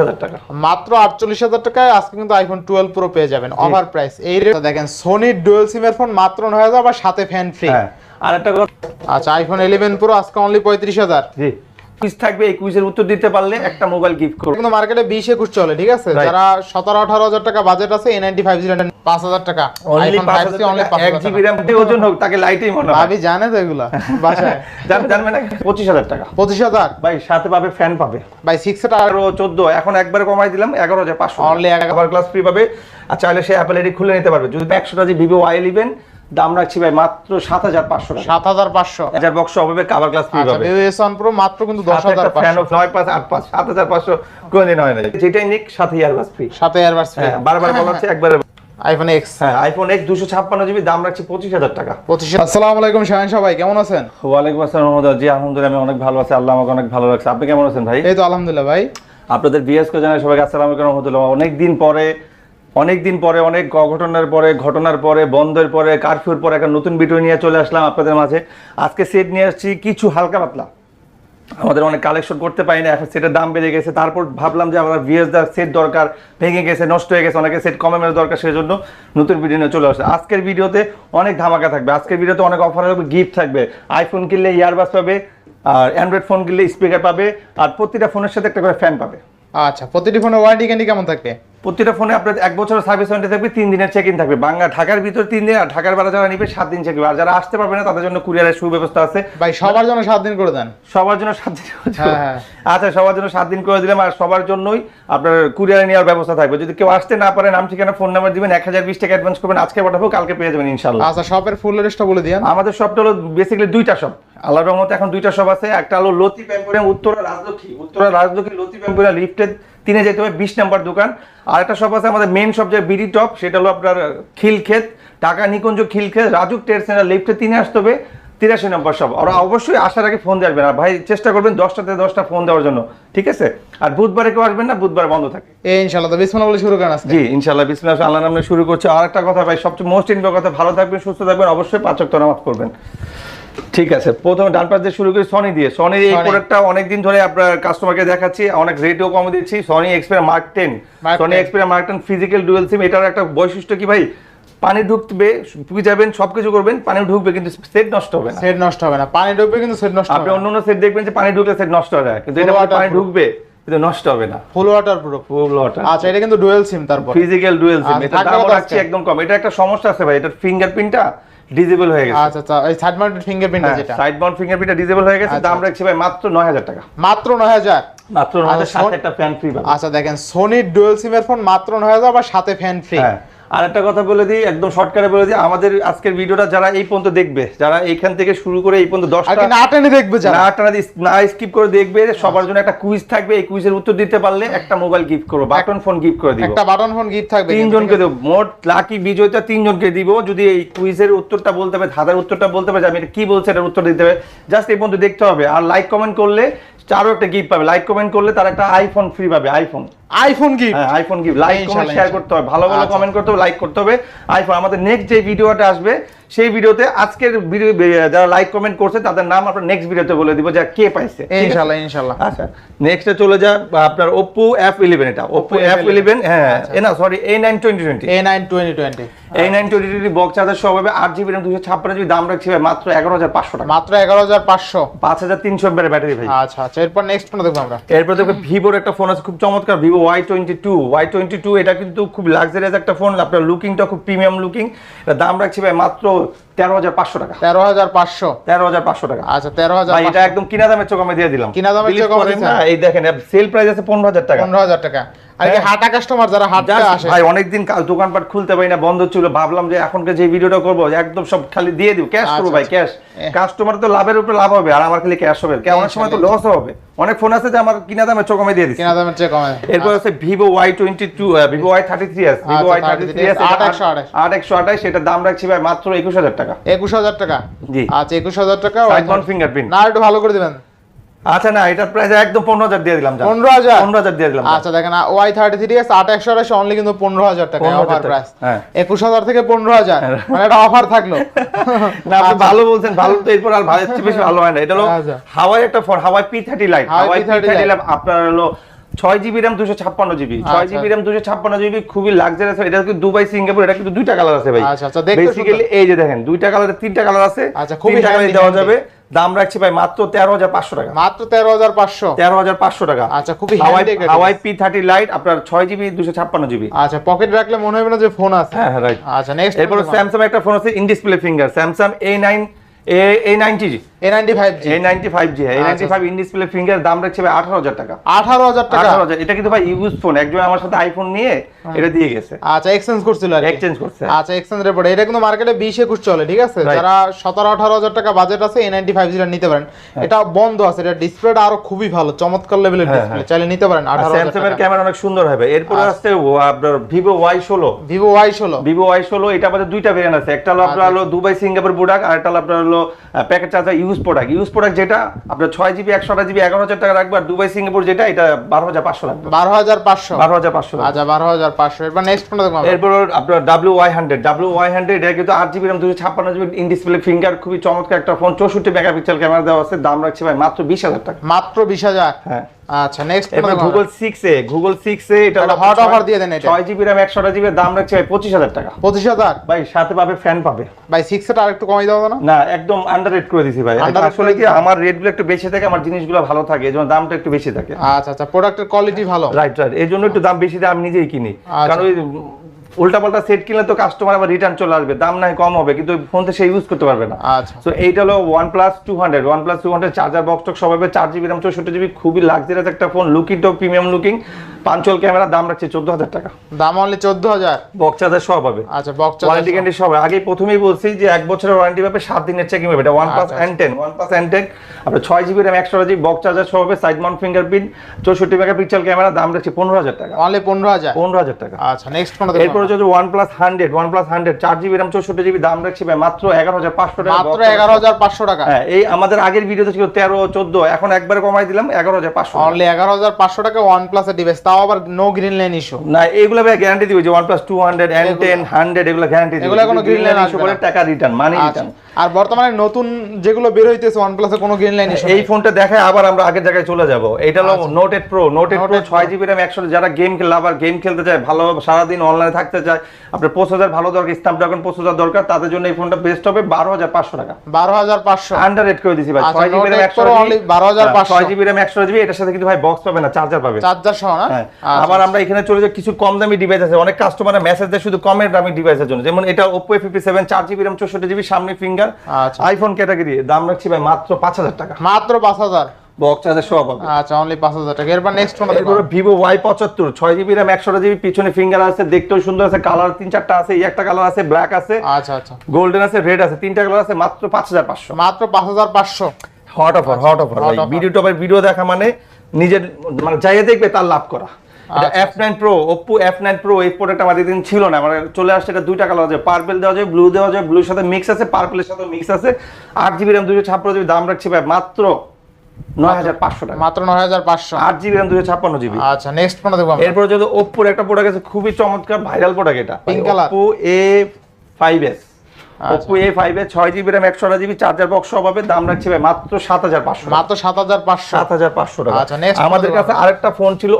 হাজার টাকা। মাত্র আটচল্লিশ হাজার টাকায় আজকে কিন্তু আইফোন টুয়েলভ প্রো পেয়ে যাবেন। অফার প্রাইস এই রেট দেখেন সোনির ডুয়েল সিমের ফোন মাত্র নয় হাজার বা সাথে ফ্যান ফ্রি আর একটা কথা আচ্ছা আইফোন ইলেভেন প্রো আজকে অনলি পঁয়ত্রিশ হাজার। জি। কুইজ থাকবে এই কুইজের উত্তর দিতে পারলে একটা মোবাইল গিফট করব কিন্তু মার্কেটে বিশ একুশ চলে ঠিক আছে. যারা সতেরো আঠারো হাজার টাকা বাজেট আছে এ নাইনটি ফাইভ জিরো পাঁচ হাজার টাকা। অনলি iPhone পাঁচ 5C হাজার only টাকা, 5,000 এক জিবি র্যাম ওজন হোক তাকে লাইটেই মনে হয়। ভাবি জানে তো এগুলা বাসায়। জান- জানবে না পঁচিশ হাজার টাকা। পঁচিশ হাজার? ভাই সাথে পাবে ফ্যান পাবে। সিক্স টাকা এগারো চোদ্দ এখন একবারে কমাই দিলাম এগারো হাজার পাঁচশো। Only ক্লাস ফ্রি পাবে। আর চাইলে সে অ্যাপেল এডি খুলে নিতে পারবে। যদি একশোটা যে ভিভো ওয়াই ইলেভেন দাম রাখছি ভাই মাত্র সাত হাজার পাঁচশো সাত হাজার পাঁচশো। হাজার বক্স কাভার ক্লাস ফ্রি পাবে। এস ওয়ান প্রো মাত্র কিন্তু দশ হাজার ফ্যান নয় পাঁচ আট পাঁচ সাত হাজার পাঁচশো কোনদিন হয় না যেটাই নিক সাথে ইয়ারবাস ফ্রি সাথে ফ্রি হ্যাঁ বারবার বলা হচ্ছে একবারে আইফোন এক্স হ্যাঁ আইফোন এক্স দুশো ছাপ্পান্ন জিবি দাম রাখছি পঁচিশ হাজার টাকা। পঁচিশ আসসালামু আলাইকুম শাহিন সবাই কেমন আছেন? ওয়ালাইকুম আসসালাম মোহাম্মদ জি আলহামদুলিল্লাহ আমি অনেক ভালো আছি। আল্লাহ আমাকে অনেক ভালো লাগছে আপনি কেমন আছেন ভাই? এই তো আলহামদুলিল্লাহ ভাই। আপনাদের বিএস কে জানাই সবাইকে আসসালামু আলাইকুম রহমতুল্লাহ। অনেক দিন পরে অনেক দিন পরে, অনেক ঘটনার পরে ঘটনার পরে, বন্ধের পরে, কারফিউর পরে একটা নতুন ভিডিও নিয়ে চলে আসলাম আপনাদের মাঝে। আজকে সেট নিয়ে আসছি কিছু হালকা পাতলা। আমাদের অনেক কালেকশন করতে পারি না, এখন সেটের দাম বেড়ে গেছে। তারপর ভাবলাম যে আমরা ভিএস দার সেট দরকার, ভেঙে গেছে, নষ্ট হয়ে গেছে, অনেকে সেট কমে মেরে দরকার সেই জন্য নতুন ভিডিও নিয়ে চলে আসছে আজকের ভিডিওতে অনেক ধামাকা থাকবে। আজকের ভিডিওতে অনেক অফার হবে গিফট থাকবে। আইফোন কিনলে ইয়ারবাস পাবে, আর অ্যান্ড্রয়েড ফোন কিনলে স্পিকার পাবে, আর প্রতিটা ফোনের সাথে একটা করে ফ্যান পাবে। আচ্ছা প্রতিটি ফোনের ওয়ারেন্টি ক্যান্ডি কেমন থাকবে? প্রতিটা ফোনে আপনার এক বছরের সার্ভিস ওয়ারেন্টি থাকবে তিন দিনের চেক ইন থাকবে। বাংলা ঢাকার ভিতর তিন দিন আর ঢাকার বাইরে যারা নিবে সাত দিন চেক আর যারা আসতে পারবে না তাদের জন্য কুরিয়ারের সুব্যবস্থা আছে। ভাই সবার জন্য সাত দিন করে দেন। সবার জন্য সাত দিন হ্যাঁ, হ্যাঁ। আচ্ছা সবার জন্য সাত দিন করে দিলাম আর সবার জন্যই আপনার কুরিয়ারে নেওয়ার ব্যবস্থা থাকবে। যদি কেউ আসতে না পারে নাম ঠিকানা ফোন নাম্বার দিবেন এক হাজার বিশ টাকা অ্যাডভান্স করবেন আজকে পাঠাবো কালকে পেয়ে যাবেন ইনশাল্লাহ আচ্ছা শপের ফুল লিস্টটা বলে দিন আমাদের শপটা হলো বেসিক্যালি দুইটা শপ আল্লাহর রহমতে এখন দুইটা শপ আছে। একটা হলো লতি প্যাম্পুরিয়াম উত্তরা রাজলক্ষ্মী। উত্তরা রাজলক্ষ্মী লতি প্যাম্পুরিয়া লিফটেড তিনে যেতে হবে বিশ নাম্বার দোকান। আর একটা শপ আছে আমাদের মেন শপ যে বিডি টপ সেটা হলো আপনার খিলক্ষেত ঢাকা নিকুঞ্জ খিলক্ষেত রাজুক ট্রেড সেন্টার লিফটে তিনে আসতে হবে তিরাশি নম্বর শপ ওরা অবশ্যই আসার আগে ফোন দিয়ে আসবেন। আর ভাই চেষ্টা করবেন দশটাতে দশটা ফোন দেওয়ার জন্য ঠিক আছে? আর বুধবারে কেউ আসবেন না বুধবার বন্ধ থাকে। এই ইনশাআল্লাহ তো বিসমিল্লাহ বলে শুরু করেন জি ইনশাল্লাহ বিসমিল্লাহ আল্লাহ নামে শুরু করছে। আর একটা কথা ভাই সবচেয়ে মোস্ট ইম্পর্টেন্ট কথা ভালো থাকবেন সুস্থ থাকবেন অবশ্যই পাঁচ ওয়াক্ত নামাজ পড়বেন। ঠিক আছে প্রথমে ডান পাশ দিয়ে শুরু করি সনি দিয়ে। সনির এই। প্রোডাক্টটা অনেকদিন ধরে আপনার কাস্টমারকে দেখাচ্ছি অনেক রেটও কম দিচ্ছি। Sony Xperia Mark ten Mark Sony 10 Xperia Mark ten physical dual SIM এটার একটা বৈশিষ্ট্য কি ভাই? পানি ঢুকবে ঢুকে যাবেন সবকিছু করবেন পানি ঢুকবে কিন্তু সেট নষ্ট হবে না। সেট নষ্ট হবে না। পানি ঢুকবে কিন্তু সেট নষ্ট আপনি অন্য অন্য সেট দেখবেন যে পানি ঢুকলে সেট নষ্ট হয়ে কিন্তু এটা পানি ঢুকবে কিন্তু নষ্ট হবে না। Full waterproof full water আচ্ছা এটা কিন্তু ডুয়েল সিম তারপর। ফিজিক্যাল ডুয়েল সিম এটা দাম রাখছি একদম কম। এটা একটা সমস্যা আছে ভাই এটা ফিঙ্গারপ্রিন্টটা ডিজেবল হয়ে গেছে। আচ্ছা আচ্ছা এই সাইড মাউন্টেড ফিঙ্গারপ্রিন্ট যেটা। সাইড মাউন্ট ফিঙ্গারপ্রিন্টটা ডিজেবল হয়ে গেছে আচ্ছা, দাম আচ্ছা। রাখছি ভাই মাত্র 9000 টাকা। মাত্র নয় হাজার? মাত্র 9000 আচ্ছা, সাথে একটা ফ্যান ফ্রি পাবেন। আচ্ছা দেখেন সোনির ডুয়েল সিমের ফোন মাত্র নয় হাজার বা সাথে ফ্যান ফ্রি আর একটা কথা বলে দিই একদম শর্টকাটে বলে দিই আমাদের আজকের ভিডিওটা যারা এই পর্যন্ত দেখবে যারা এইখান থেকে শুরু করে এই পর্যন্ত আর 10টা কি না টেনে দেখবে না টানা না স্কিপ করে দেখবে সবার জন্য একটা কুইজ থাকবে এই কুইজের উত্তর দিতে পারলে একটা মোবাইল গিফট করব বাটন ফোন গিফট করে দিব। একটা বাটন ফোন গিফট থাকবে তিনজনকে দেবো মোট লাকি বিজয়টা তিনজনকে দিব যদি এই কুইজের উত্তরটা বলতে হবে ধাঁধার উত্তরটা বলতে হবে যে আমি এটা কি বলছি এটার উত্তর দিতে হবে জাস্ট এই পর্যন্ত দেখতে হবে। আর লাইক কমেন্ট করলে চারও একটা গিফট পাবে লাইক কমেন্ট করলে তার একটা আইফোন ফ্রি পাবে আইফোন আইফোন গিফট হ্যাঁ iPhone gift like comment share করতে হবে ভালো ভালো আচ্ছা। কমেন্ট করতে হবে লাইক করতে হবে। আইফোন আমাদের নেক্সট যে ভিডিওটা আসবে সেই ভিডিওতে আজকের ভিডিও যারা লাইক কমেন্ট করছে তাদের নাম আমরা নেক্সট ভিডিওতে বলে দিব যে কে পাইছে? ইনশাআল্লাহ ইনশাআল্লাহ আচ্ছা নেক্সটে চলে যা আপনার Oppo F11 এটা। Oppo Oppo F11 হ্যাঁ আচ্ছা। এ না sorry A9 2020 A nine twenty twenty A9 2020 box charger সহ হবে 8 জিবি RAM 256 জিবি দাম রাখছি ভাই মাত্র 11500 টাকা। মাত্র এগারো হাজার পাঁচশো। 5300 এমএর ব্যাটারি ভাই। আচ্ছা আচ্ছা এরপর নেক্সট ফোন দেখব আমরা। এরপর দেখো ভিভোর একটা ফোন আছে খুব চমৎকার Vivo Y twenty two Y twenty two এটা কিন্তু খুব লাক্সারিয়াস একটা ফোন আপনার লুকিংটা খুব প্রিমিয়াম লুকিং এটা দাম রাখছি ভাই মাত্র তেরো হাজার পাঁচশো টাকা। তেরো হাজার পাঁচশো? তেরো হাজার পাঁচশো টাকা। আচ্ছা তেরো হাজার এটা একদম কিনা দামের চোখ আমি দিয়ে দিলাম। কিনা দামের? না এই দেখেন সেল প্রাইস আছে পনেরো হাজার টাকা। পনেরো হাজার টাকা। হাটা কাস্টমার যারা Just আসে। ভাই অনেকদিন দোকানপাট খুলতে পারি না বন্ধ ছিল ভাবলাম যে এখনকার যে ভিডিওটা করব একদম সব খালি দিয়ে দিব ক্যাশ করব আচ্ছা, ভাই ক্যাশ কাস্টমার তো লাভের উপরে লাভ হবে আর আমার খালি ক্যাশ হবে। কে- অনেক সময় তো লস হবে। অনেক ফোন আছে যে আমার কিনা দামে চোখ আমি দিয়ে দিচ্ছি। কিনা চেয়ে কমে। এরপর আছে Vivo Y twenty two Vivo Y thirty three S Vivo আচ্ছা, ওয়াই থার্টি থ্রি 33 এস আট একশো আঠাশ। সেটার দাম রাখছি ভাই মাত্র একুশ হাজার টাকা। একুশ হাজার টাকা? জি। আচ্ছা একুশ হাজার টাকা ফিঙ্গারপ্রিন্ট না একটু ভালো করে দিবেন। আচ্ছা না এটার প্রাইস একদম পনেরো হাজার দিয়ে দিলাম পনেরো হাজার? পনেরো হাজার দিয়ে দিলাম আচ্ছা দেখেন ওয়াই থার্টি থ্রি এস আট একশো আঠাশ অনলি কিন্তু পনেরো হাজার টাকা অফার প্রাইস হ্যাঁ। একুশ হাজার থেকে পনেরো হাজার মানে এটা অফার থাকল। না আপনি ভালো বলছেন ভালো তো এরপর আর ভালো বেশি ভালো হয় না। এটা হলো আচ্ছা। হাওয়াই একটা phone Huawei P thirty lite Huawei Huawei P P30 thirty lite আপনার হলো ছয় জিবি র্যাম দুশো ছাপ্পান্ন জিবি ছয় জিবি র্যাম দুশো ছাপ্পান্ন জিবি খুবই লাক্সারিয়াস এটা কিন্তু দুবাই সিঙ্গাপুর এটা কিন্তু দুইটা কালার আছে ভাই। আচ্ছা, আচ্ছা, বেসিক্যালি এই যে দেখেন দুইটা কালারে তিনটা কালার আছে আচ্ছা, খুবই দেওয়া যাবে। দাম রাখছি ভাই মাত্র তেরো হাজার পাঁচশো টাকা। মাত্র তেরো হাজার পাঁচশো? তেরো হাজার পাঁচশো টাকা। আচ্ছা, খুবই হাওয়াই পি থার্টি লাইট আপনার ছয় জিবি দুশো ছাপ্পান্ন জিবি আচ্ছা পকেট রাখলে মনে হবে না যে ফোন আছে। হ্যাঁ হ্যাঁ রাইট আচ্ছা নেক্সট এরপর স্যামসাং একটা ফোন আছে in display finger Samsung A nine A ninety A ninety five G A ninety five G A ninety. Five in display finger দাম রাখছে ভাই আঠারো হাজার টাকা। আঠারো হাজার টাকা? আঠারো হাজার এটা কিন্তু ভাই ইউজ ফোন একজন আমার সাথে আইফোন নিয়ে এটা দিয়ে গেছে। আচ্ছা এক্সচেঞ্জ করছিল আর এক্সচেঞ্জ করছে। আচ্ছা এক্সচেঞ্জ রিপোর্ট। এটা কিন্তু মার্কেটে বিশ একুশ চলে ঠিক আছে? যারা সতেরো আঠারো হাজার টাকা বাজেট আছে এ নাইনটি ফাইভ জিটা নিতে পারেন। এটা বন্ধ আছে এটা ডিসপ্লেটা আরও খুবই ভালো চমৎকার লেভেলের হ্যাঁ, ডিসপ্লে চাইলে নিতে পারেন আঠারো হাজার স্যামসাং এর ক্যামেরা অনেক সুন্দর হবে। এরপরে আচ্ছা। আসছে আপনার ভিভো ওয়াই ষোলো। ভিভো ওয়াই ষোলো। এটা আমাদের দুইটা ভেরিয়েন্ট আছে। একটা হলো আপনার আচ্ছা। হলো দুবাই সিঙ্গাপুর প্রোডাক্ট আর একটা হলো আপনার হলো packet charger use product use product যেটা আপনার ছয় জিবি একশো জিবি এগারো হাজার টাকা রাখবে আর দুবাই সিঙ্গাপুর যেটা এটা বারো হাজার পাঁচশো রাখবে বারো হাজার পাঁচশো। বারো হাজার পাঁচশো আচ্ছা বারো এবার নেক্সট দেখব এরপর আপনার এটা কিন্তু ইন ডিসপ্লে ফিঙ্গার খুবই চমৎকার একটা ফোন চৌষট্টি মেগাপিক্সেল ক্যামেরা দেওয়া আছে দাম রাখছে ভাই মাত্র বিশ হাজার টাকা। মাত্র বিশ হাজার? হ্যাঁ। আচ্ছা নেক্সট এবার Google six A Google six A এটা hot offer দিয়ে দেন এটা। ছয় জিবি র্যাম একশো জিবি দাম রাখছে ভাই পঁচিশ হাজার টাকা। পঁচিশ হাজার? ভাই সাথে পাবে ফ্যান পাবে। ভাই সিক্স আর একটু কমাই দেবো না না একদম আন্ডার রেট করে দিছি ভাই। আসলে কি আমার রেটগুলো একটু বেশি থাকে আমার জিনিসগুলো ভালো থাকে এই জন্য দামটা একটু বেশি থাকে। আচ্ছা আচ্ছা প্রোডাক্টের কোয়ালিটি ভালো। রাইট রাইট এই জন্য একটু দাম বেশি দেয় আমি নিজেই কিনি। আচ্ছা। কারণ ওই উল্টা পাল্টা সেট কিনলে তো কাস্টমার আবার রিটার্ন চলে আসবে। দাম নাই কম হবে কিন্তু ফোন তো সে ইউজ করতে পারবে না। আচ্ছা। সো এইটা হলো OnePlus two hundred OnePlus two hundred charger box টক সব হবে চার জিবি চৌষট্টি জিবি খুবই লাক্সারিয়াস একটা phone looking top premium looking punch hole camera দাম রাখছে চোদ্দ হাজার টাকা। দাম অনলি চোদ্দ হাজার বক্স চার্জার সব হবে। আচ্ছা বক্স ওয়ারেন্টি গ্যারান্টি সব। আগেই প্রথমেই বলছি যে এক বছরের ওয়ারেন্টি পাবে সাত দিনের চেকিং হবে। এটা OnePlus N ten OnePlus N ten আপনার ছয় জিবি র্যাম একশো জিবি বক্স চার্জার সহ হবে সাইড মাউন্ট ফিঙ্গারপ্রিন্ট চৌষট্টি মেগাপিক্সেল ক্যামেরা দাম রাখছে পনেরো হাজার টাকা। অনলি পনেরো হাজার পনেরো হাজার টাকা। আচ্ছা নেক্সট দেখব? এরপর হচ্ছে one plus hundred one plus hundred চার জিবি র্যাম চৌষট্টি জিবি দাম রাখছি ভাই মাত্র এগারো হাজার পাঁচশো টাকা মাত্র এগারো হাজার পাঁচশো টাকা? হ্যাঁ এই আমাদের আগের ভিডিওতে ছিল তেরো চোদ্দ এখন একবারে কমাই দিলাম এগারো হাজার পাঁচশো অনলি এগারো হাজার পাঁচশো টাকা ওয়ান প্লাসের ডিভাইস তাও আবার নো গ্রিন লাইন ইস্যু না এগুলো ভাই গ্যারান্টি দিবে যে টু হান্ড্রেড এন টেন এগুলো গ্যারান্টি দিবে। এগুলো কোনো green line ইস্যু করে টাকা রিটার্ন মানি আচ্ছা। রিটার্ন আর বর্তমানে নতুন যেগুলো বের হইতেছে ওয়ান প্লাসে কোনো গ্রিন লাইন ইস্যু এই ফোনটা দেখায় আবার আমরা আগের জায়গায় চলে যাব। এটা হলো Pro Note eight Pro Note 8 ছয় জিবি র্যাম একশো যারা গেম আবার গেম খেলতে চায় ভালো সারাদিন অনলাইনে থাকতে চায় আপনার প্রসেসর ভালো দরকার স্ন্যাপড্রাগন প্রসেসর দরকার তাদের জন্য এই ফোনটা বেস্ট হবে বারো হাজার পাঁচশো টাকা। বারো হাজার পাঁচশো। আন্ডার রেট করে দিছি ভাই। আচ্ছা, ছয় জিবি Note র্যাম 8 একশো 12,500 ছয় জিবি র্যাম একশো জিবি এটার সাথে কিন্তু ভাই বক্স পাবে না চার্জার পাবে চার্জার সহ না? হ্যাঁ আচ্ছা। আবার আমরা এখানে চলে যাই কিছু কম দামি ডিভাইস আছে। অনেক কাস্টমার মেসেজ দেয় শুধু কমের দামি ডিভাইসের জন্য। যেমন এটা চার জিবি র্যাম চৌষট্টি জিবি সামনে ফিঙ্গার আচ্ছা। আইফোন ক্যাটাগরি দাম রাখছি ভাই মাত্র পাঁচ হাজার টাকা। মাত্র পাঁচ হাজার? বক্স চার্জার সব হবে। আচ্ছা অনলি টাকা। এরপর নেক্সট এরপরে পিছনে ফিঙ্গার আছে দেখতেও সুন্দর আছে কালার তিন চারটা আছে এই একটা কালার আছে ব্ল্যাক আছে আচ্ছা আচ্ছা। গোল্ডেন আছে রেড আছে তিনটা কালার আছে মাত্র পাঁচ হাজার পাঁচশো। মাত্র পাঁচ হাজার পাঁচশো। Hot offer hot offer video টপের ভিডিও দেখা মানে নিজের মানে যাইয়ে দেখবে তার লাভ করা। F nine Pro Oppo F nine Pro এই প্রোডাক্ট আমাদের দিন ছিল না। মানে চলে আসছে এটা দুইটা কালার আছে পার্পেল দেওয়া যায় ব্লু দেওয়া যায় ব্লুর সাথে মিক্স আছে পার্পেলের সাথে মিক্স আছে। আট জিবি র্যাম দুশো ছাপ্পান্ন জিবি দাম রাখছি ভাই মাত্র নয় হাজার পাঁচশো টাকা। মাত্র নয় হাজার পাঁচশো। আট জিবি র্যাম দুশো ছাপ্পান্ন জিবি আচ্ছা নেক্সট কোনটা দেখব আমরা? এরপরে যদি ওপ্পোর একটা প্রোডাক্ট আছে খুবই চমৎকার ভাইরাল প্রোডাক্ট এটা। Oppo A five S Oppo A five S ছয় জিবি জিবি চার্জার বক্স সব হবে দাম রাখছি ভাই মাত্র সাত হাজার পাঁচশো মাত্র সাত হাজার পাঁচশো। সাত হাজার পাঁচশো টাকা। আচ্ছা, আমাদের কাছে আরেকটা ফোন ছিল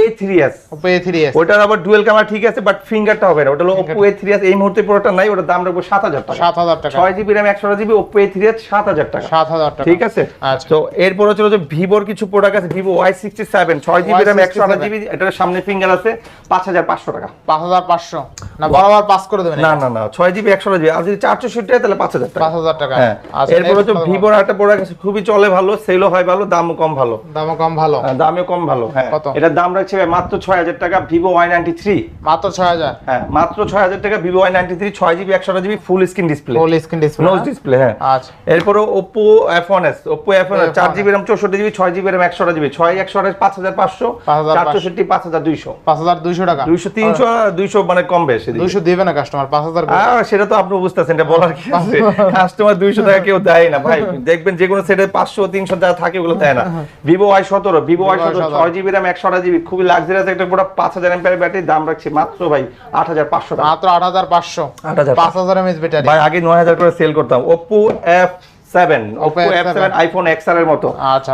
এ এ এস ওইটার আবার ডুয়েল ক্যামেরা ঠিক আছে বাট ফিঙ্গারটা হবে না। ওটা হলো এ এই মুহূর্তে পুরোটা নাই ওটার দাম রাখব সাত হাজার টাকা। সাত হাজার টাকা। ছয় জিবি র্যাম একশো GB Oppo A three S সাত হাজার টাকা। সাত হাজার টাকা। ঠিক আছে? আচ্ছা। তো এরপর হচ্ছে যে ভিভোর কিছু প্রোডাক্ট আছে ভিভো ওয়াই সিক্সটি সেভেন ছয় জিবি র্যাম একশো আঠাশ জিবি এটার সামনে ফিঙ্গার আছে পাঁচ হাজার পাঁচশো টাকা। পাঁচ হাজার পাঁচশো। না বরাবর পাস করে দেবেন না না না ছয় জিবি একশো জিবি আর যদি চারশো সিট তাহলে পাঁচ হাজার টাকা। পাঁচ হাজার টাকা। হ্যাঁ। আচ্ছা এরপর হচ্ছে ভিভোর একটা প্রোডাক্ট আছে খুবই চলে ভালো সেলও হয় ভালো দামও কম ভালো। দামও কম ভালো। হ্যাঁ, দামও কম ভালো। হ্যাঁ? দাম রাখছে মাত্র টাকা ভিভো ওয়াই নাইনটি থ্রি মাত্র ছয় হাজার? হ্যাঁ মাত্র ছয় হাজার টাকা ভিভো ওয়াই নাইনটি থ্রি ছয় জিবি একশো GB full screen display full screen display nose display হ্যাঁ? আচ্ছা। এরপরে Oppo F one S Oppo F one চার জিবি র্যাম চৌষট্টি জিবি ছয় জিবি র্যাম একশো জিবি ছয় একশো পাঁচ হাজার পাঁচশো 5500 চার চৌষট্টি পাঁচ হাজার দুইশো। পাঁচ হাজার দুইশো টাকা। দুইশো তিনশো দুইশো মানে কম বেশি। দুইশো দিবে না কাস্টমার পাঁচ হাজার করে। আহ, সেটা তো আপনি বুঝতেছেন এটা বলার কি আছে? কাস্টমার দুইশো টাকা কেউ দেয় না ভাই। দেখবেন যে কোনো সেটে 500 300 টাকা থাকে ওগুলো দেয় না। Vivo Y সতেরো 17 ছয় জিবি র্যাম একশো জিবি খুবই লাক্সারিয়াস একটা পুরো পাঁচ হাজার এমপের ব্যাটারি দাম রাখছি মাত্র ভাই আট হাজার পাঁচশো টাকা। মাত্র আট হাজার পাঁচশো। 8,500 পাঁচ হাজার এমএস ব্যাটারি ভাই আগে নয় হাজার করে সেল করতাম। Oppo F seven Oppo Oppo F F7 seven iPhone XR এর মতো।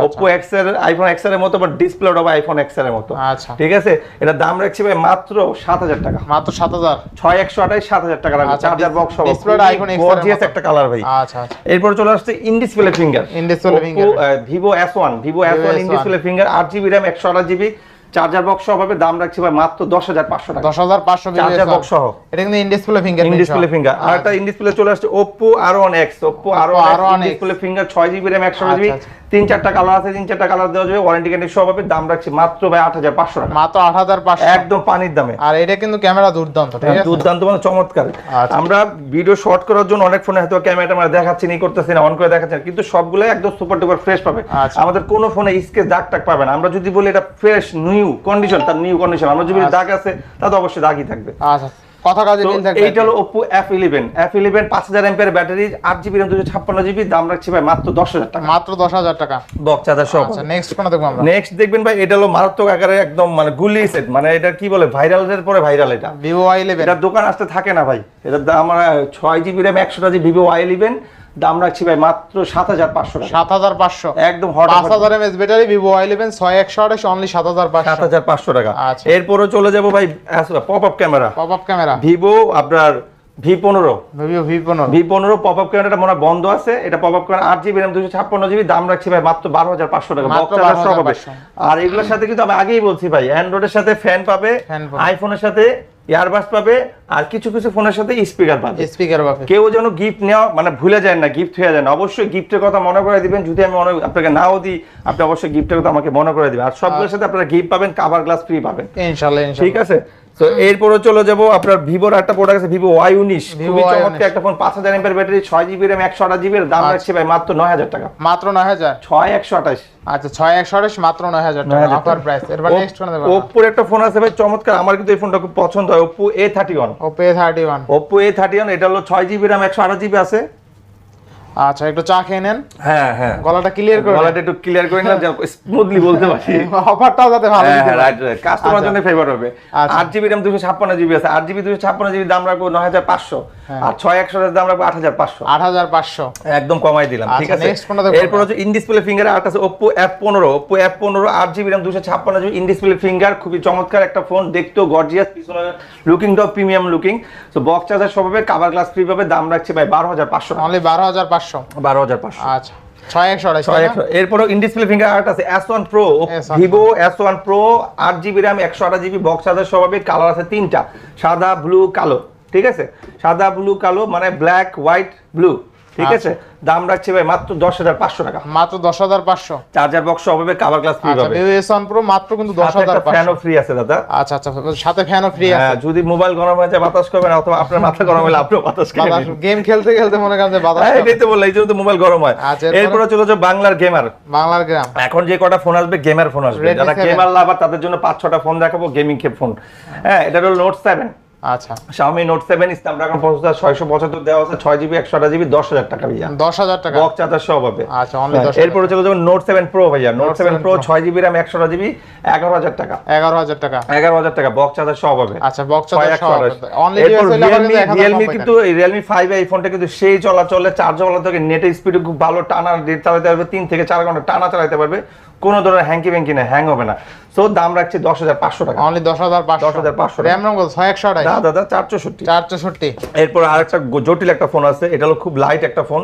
ওপো এক্সের আইফোন এক্সআর এর মতো বাট ডিসপ্লে হবে আইফোন এক্সআর এর মতো। আচ্ছা। ঠিক আছে? এটা দাম রাখছি ভাই মাত্র সাত হাজার টাকা। মাত্র সাত হাজার? ছয় একশো আঠাশ সাত হাজার টাকা আচ্ছা, চার্জার বক্স সহ। display টা iPhone XR এর গর্জিয়াস একটা কালার ভাই। আচ্ছা আচ্ছা। এরপর চলে আসছে in display finger display finger। Vivo S one Vivo S one in S1 display finger আট জিবি র্যাম একশো আঠাশ জিবি চার্জার বক্স সহ পাবে দাম রাখছি ভাই মাত্র দশ হাজার পাঁচশো টাকা। দশ হাজার পাঁচশো চার্জার বক্স সহ। এটা কিন্তু in display finger in display finger আর একটা ইন ডিসপ্লে চলে আসছে ওপো আর Oppo one R1X display finger ছয় জিবি র্যাম একশো জিবি আচ্ছা, তিন চারটা কালার আছে তিন চারটা কালার দেওয়া যাবে। ওয়ারেন্টি গ্যারান্টি সহ পাবে দাম রাখছি মাত্র ভাই আট হাজার পাঁচশো টাকা। মাত্র আট হাজার পাঁচশো। একদম পানির দামে। আর এটা কিন্তু ক্যামেরা দুর্দান্ত ঠিক আছে? দুর্দান্ত মানে চমৎকার। আচ্ছা। আমরা ভিডিও শর্ট করার জন্য অনেক ফোনে হয়তো ক্যামেরাটা আমরা দেখাচ্ছি নি করতেছি না অন করে দেখাচ্ছি কিন্তু সবগুলো একদম সুপার ডুপার ফ্রেশ পাবে। আচ্ছা। আমাদের কোনো ফোনে স্কেচ দাগ টাগ পাবে না। আমরা যদি বলি এটা ফ্রেশ নিউ কন্ডিশন তার নিউ কন্ডিশন আমরা যদি দাগ আছে তা তো অবশ্যই দাগই থাকবে। আচ্ছা কথা কাজে থাকবে এইটা হলো ব্যাটারি জিবি জিবি দাম রাখছি ভাই মাত্র দশ হাজার টাকা। মাত্র দশ হাজার টাকা। বক্স চার্জার সহ। আচ্ছা নেক্সট কোন দেখব আমরা? নেক্সট দেখবেন ভাই এটা হলো মারাত্মক আকারে একদম মানে গুলি সেট মানে এটা কি বলে ভাইরালের পরে ভাইরাল এটা। দোকান আসতে থাকে না ভাই। আমরা জিবি দাম রাখছি ভাই মাত্র সাত হাজার পাঁচশো সাত হাজার পাঁচশো। একদম পাঁচ হাজার এমএস ব্যাটারি ভিভো ওয়াই ইলেভেন ছয় একশো আঠাশ অনলি সাত হাজার সাত হাজার পাঁচশো টাকা। আচ্ছা। এরপরও চলে যাব ভাই pop up camera pop up camera Vivo আপনার ভি পনেরো। ভি পনেরো। ভি পনেরো পপ আপ ক্যামেরাটা মনে হয় বন্ধ আছে। এটা পপ আপ ক্যামেরা আট জিবি দুশো ছাপ্পান্ন জিবি দাম রাখছি ভাই মাত্র বারো হাজার পাঁচশো টাকা। মাত্র বক্স চার্জার সহ পাবে আর এগুলোর সাথে কিন্তু আমি আগেই বলছি ভাই অ্যান্ড্রয়েডের সাথে ফ্যান পাবে আইফোনের সাথে ইয়ারবাস পাবে আর কিছু কিছু ফোনের সাথে স্পিকার পাবে। স্পিকার পাবে। কেউ যেন গিফট নেওয়া মানে ভুলে যায় না গিফট হয়ে যায় না। অবশ্যই গিফটের কথা মনে করে দিবেন। যদি আমি মনে আপনাকে নাও দিই আপনি অবশ্যই গিফটের কথা আমাকে মনে করে দিবেন। আর সবগুলোর সাথে আপনারা গিফট পাবেন কাভার গ্লাস ফ্রি পাবেন। ঠিক আছে? তো এরপরে চলে যাব আপনার ভিভোর একটা প্রোডাক্ট আছে ভিভো ওয়াই উনিশ। খুবই চমৎকার একটা ফোন পাঁচ হাজার এমপের ব্যাটারি ছয় জিবি র্যাম একশো আঠাশ জিবি দাম আচ্ছা। রাখছে ভাই মাত্র নয় হাজার টাকা। মাত্র নয় হাজার? ছয় একশো আঠাশ। আচ্ছা ছয় একশো আঠাশ মাত্র নয় হাজার টাকা। অফার প্রাইস এরপর নেক্সট কোন দেখব ওপ্পোর একটা ফোন আছে ভাই চমৎকার। আমার কিন্তু এই ফোনটা খুব পছন্দ হয় Oppo A thirty one Oppo A thirty one Oppo A thirty one এটা হলো ছয় জিবি র্যাম একশো আঠাশ জিবি আছে। আচ্ছা একটু চা খেয়ে নেন। হ্যাঁ হ্যাঁ। গলাটা ক্লিয়ার করে গলাটা একটু ক্লিয়ার করে না স্মুথলি বলতে পারি। অফারটাও যাতে ভালো দিতে পারে। কাস্টমার আচ্ছা। জন্য ফেভার হবে। আচ্ছা। আট জিবি র্যাম দুশো ছাপ্পান্ন জিবি আছে। আট জিবি দুশো ছাপ্পান্ন জিবি দাম রাখব নয় হাজার পাঁচশো। হ্যাঁ। আর ছয় একশো দাম রাখব আট হাজার পাঁচশো। আট হাজার পাঁচশো। একদম কমাই দিলাম ঠিক আচ্ছা, আছে কোনটা দেখব? এরপর হচ্ছে ইন ডিসপ্লে ফিঙ্গার আর আছে ওপ্পো এফ পনেরো। ওপ্পো এফ পনেরো আট জিবি র্যাম দুশো ছাপ্পান্ন জিবি ইন ডিসপ্লে ফিঙ্গার খুবই চমৎকার একটা ফোন দেখতেও গর্জিয়াস পিছনে লুকিংটাও প্রিমিয়াম লুকিং তো বক্স চার্জার সব হবে কাভার গ্লাস ফ্রি পাবে দাম রাখছে ভাই বারো হাজার পাঁচশো বারো হাজার পাঁচশো। বারো হাজার পাঁচশো। আচ্ছা এরপরও ফিঙ্গার আর্ট আছে। S one pro Vivo S one pro আট জিবি র্যাম একশো আঠাশ জিবি বক্স চার্জার স্বভাবে কালার আছে তিনটা। সাদা ব্লু কালো ঠিক আছে? সাদা ব্লু কালো মানে ব্ল্যাক হোয়াইট ব্লু ঠিক আছে? দাম রাখছে ভাই মাত্র দশ হাজার পাঁচশো টাকা। মাত্র দশ হাজার পাঁচশো। চার্জার বক্স স্বভাবে কাভার গ্লাস ফ্রি আচ্ছা পাবে। ভিভো এস ওয়ান প্রো মাত্র কিন্তু দশ সাথে হাজার ফ্যানও ফ্রি আছে দাদা। আচ্ছা আচ্ছা সাথে ফ্যানও ফ্রি আছে। যদি মোবাইল গরম হয়ে যায় বাতাস করবেন অথবা আপনার মাথা গরম হলে আপনিও বাতাস খেয়ে গেম খেলতে খেলতে মনে করেন যে বাতাস হ্যাঁ, এটাই তো বললাম এই জন্য তো মোবাইল গরম হয়। আচ্ছা, এরপরে? চলে যাও বাংলার গেমার বাংলার গ্রাম এখন যে কটা ফোন আসবে গেমার ফোন আসবে। যারা 7 গেমার লাভার তাদের জন্য পাঁচ ছটা ফোন দেখাবো গেমিং কে ফোন হ্যাঁ এটা হলো নোট সেভেন আচ্ছা। Xiaomi নোট প্রসেসর দেওয়া আছে জিবি জিবি টাকা ভাইয়া। টাকা। বক্স চার্জার আচ্ছা অনলি এরপরে চলে নোট ভাইয়া। Note 7 Pro। ছয় জিবি র্যাম একশো জিবি এগারো হাজার টাকা। এগারো হাজার টাকা। এগারো হাজার টাকা বক্স চার্জার সব হবে। আচ্ছা বক্স ছয় একশো অনলি রিয়েলমি Realme- Realme কিন্তু এই রিয়েলমি এই ফোনটা কিন্তু সেই চলাচলে চার্জ চলা থেকে নেটের স্পিড খুব ভালো টানা চালাতে পারবে তিন থেকে চার ঘণ্টা টানা চালাতে পারবে। কোনো ধরনের হ্যাঙ্কি ব্যাঙ্কি না হ্যাং হবে না। সো দাম রাখছে দশ হাজার পাঁচশো টাকা। অনলি দশ হাজার পাঁচশো। 10,500 র্যাম রম কত ছয় একশো আঠাশ দাদা দাদা চার চৌষট্টি চার চৌষট্টি এরপর আর একটা জটিল একটা ফোন আছে এটা হলো খুব লাইট একটা phone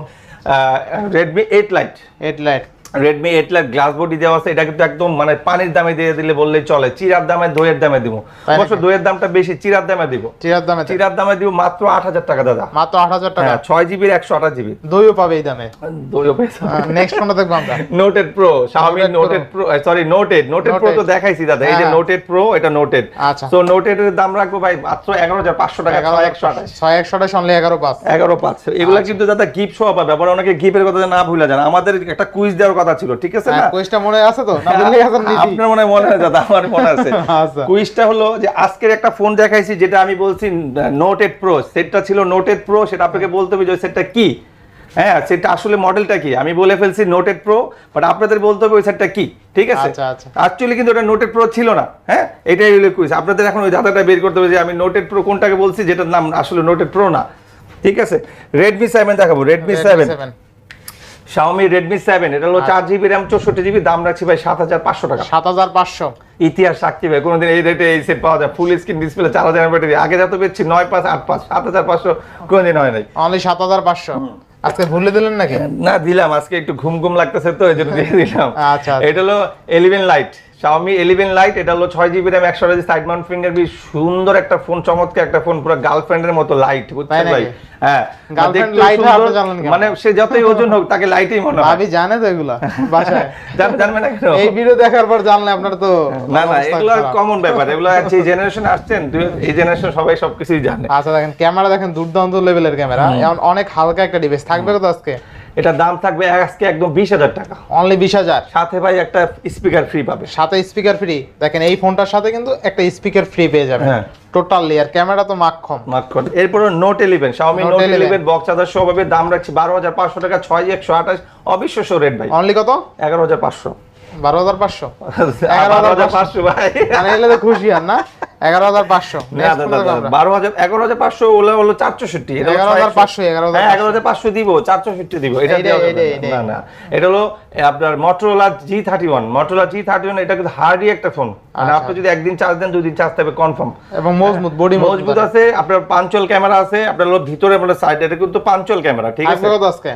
Redmi eight lite eight lite Redmi eight lite glass body দেওয়া আছে এটা কিন্তু একদম মানে পানির দামে দিয়ে দিলে বললেই চলে। চিরার দামে দইয়ের দামে দিব। অবশ্য দইয়ের দামটা বেশি চিরার দামে দিব। চিরার দামে চিরার দামে দিব মাত্র আট হাজার টাকা দাদা। মাত্র আট হাজার টাকা। হ্যাঁ ছয় জিবির একশো আঠাশ জিবি। দইও পাবে এই দামে। দইও পেয়েছে নেক্সট কোনটা দেখব আমরা। Noted pro Pro। নোটেড pro sorry noted noted pro তো দেখাইছি দাদা। এই যে হ্যাঁ। নোটেড প্রো এটা নোটেড আচ্ছা। তো নোটেড এর দাম রাখব ভাই মাত্র এগারো হাজার পাঁচশো টাকা এগারো ছয় একশো আঠাশ। ছয় একশো আঠাশ অনলি এগারো পাঁচ। এগারো পাঁচ। এগুলো কিন্তু দাদা গিফট সহ পাবে। আবার অনেকে গিফটের কথা না ভুলে যান। আমাদের একটা কুইজ দেওয়ার কথা ছিল ঠিক আছে না? কুইজটা মনে আছে তো? না ভুলে গেছেন নিজেই? আপনার মনে মনে হয় দাদা আমার মনে আছে। আচ্ছা। কুইজটা হলো যে আজকের একটা ফোন দেখাইছি যেটা আমি বলছি নোটেড প্রো সেটটা ছিল নোটেড প্রো সেটা আপনাকে বলতে হবে যে সেটটা কি? হ্যাঁ সেটা আসলে মডেলটা কি? আমি বলে ফেলছি নোটেড প্রো বাট আপনাদের বলতে হবে ওই সেটটা কি ঠিক আছে? আচ্ছা, আচ্ছা। অ্যাকচুয়ালি কিন্তু ওটা নোটেড প্রো ছিল না হ্যাঁ? এটাই হলো কুইজ আপনাদের এখন ওই দাদাটা বের করতে হবে যে আমি নোটেড প্রো কোনটাকে বলছি যেটার নাম আসলে নোটেড প্রো না ঠিক আছে? রেডমি সেভেন দেখাবো রেডমি সেভেন 7 Xiaomi Redmi 7 এটা হলো চার জিবি RAM চৌষট্টি জিবি দাম রাখছি ভাই সাত হাজার পাঁচশো টাকা। সাত হাজার পাঁচশো। ইতিহাস সাক্ষী ভাই কোনদিন এই রেটে এই সেট পাওয়া যায়। ফুল স্ক্রিন ডিসপ্লে চার হাজার ব্যাটারি আগে যত পেয়েছি নয় পাঁচ আট পাঁচ সাত হাজার পাঁচশো কোনোদিন হয় নাই। অনলি সাত হাজার পাঁচশো। আজকে ভুলে দিলেন নাকি? না দিলাম আজকে একটু ঘুম ঘুম লাগতেছে তো এই জন্য দিয়ে দিলাম। আচ্ছা, আচ্ছা। এটা হলো এলিভেন লাইট Xiaomi 11 লাইট এটা হলো ছয় জিবি র্যাম একশো সাইড মাউন্ট ফিঙ্গারপ্রিন্ট সুন্দর একটা ফোন চমৎকার একটা ফোন পুরো গার্লফ্রেন্ডের মতো লাইট বুঝছেন ভাই? হ্যাঁ হয়, সুন্দর, আপনি জানলেন কেন? মানে সে যতই ওজন হোক তাকে লাইটই মনে হয়। ভাবি জানে তো এগুলা বাসায়। জান- জানবে না কেন? এই ভিডিও দেখার পর জানলে আপনার তো না না এগুলো কমন ব্যাপার এগুলো যে জেনারেশন আসছেন এই জেনারেশন সবাই সবকিছুই জানে। আচ্ছা দেখেন ক্যামেরা দেখেন দুর্দান্ত লেভেলের ক্যামেরা এখন অনেক হালকা একটা ডিভাইস থাকবে তো আজকে? এটা দাম থাকবে আজকে একদম বিশ হাজার টাকা। অনলি বিশ হাজার? সাথে ভাই একটা স্পিকার ফ্রি পাবে। সাথে স্পিকার ফ্রি দেখেন এই ফোনটার সাথে কিন্তু একটা স্পিকার ফ্রি পেয়ে যাবে হ্যাঁ। টোটালি আর ক্যামেরা তো মাক্ষম মাখন এরপরে Note eleven Xiaomi Note 11 eleven box charger সহ দাম রাখছি বারো হাজার পাঁচশো টাকা ছয় একশো আঠাশ অবিশ্বাস্য রেট ভাই। অনলি কত? এগারো হাজার পাঁচশো। বারো হাজার পাঁচশো। এগারো হাজার পাঁচশো। ভাই। মানে এলে তো খুশি আর না? এগারো হাজার পাঁচশো। না দাদা দাদা, বারো হাজার এগারো হাজার পাঁচশো ওগুলো হলো চারশোষট্টি এটা হলো 11,500, 11,500 এগারো হাজার পাঁচশো। দিব চারশোষট্টি দিব এটা এইটাই, দেওয়া যাবে এইটাই, না। না না। এটা হলো আপনার Motorola G thirty one Motorola G thirty one এটা কিন্তু হার্ডই একটা ফোন মানে আচ্ছা। আপনি যদি একদিন চার্জ দেন দুই দিন চার্জ কনফার্ম এবং মজবুত বডি মজবুত আছে। আপনার পাঞ্চল ক্যামেরা আছে আপনার ভিতরে আপনার সাইড এটা কিন্তু পাঞ্চল ক্যামেরা ঠিক আছে? আজকে?